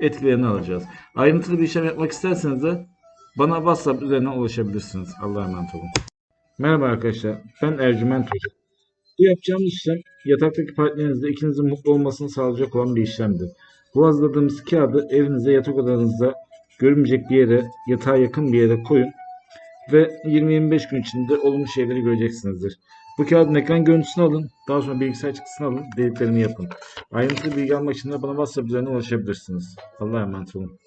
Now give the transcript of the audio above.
etkilerini alacağız. Ayrıntılı bir işlem yapmak isterseniz de bana WhatsApp üzerinden ulaşabilirsiniz. Allah'a emanet olun. Merhaba arkadaşlar. Ben Ercüment Hoca. Bu yapacağımız işlem yataktaki partnerinizle ikinizin mutlu olmasını sağlayacak olan bir işlemdir. Bu hazırladığımız kağıdı evinize yatak odanızda görünmeyecek bir yere, yatağa yakın bir yere koyun ve 20-25 gün içinde olumlu şeyleri göreceksinizdir. Bu kağıdın ekran görüntüsünü alın. Daha sonra bilgisayar çıktısını alın. Dediklerimi yapın. Ayrıntılı bilgi almak için de bana WhatsApp üzerinden ulaşabilirsiniz. Allah'a emanet olun.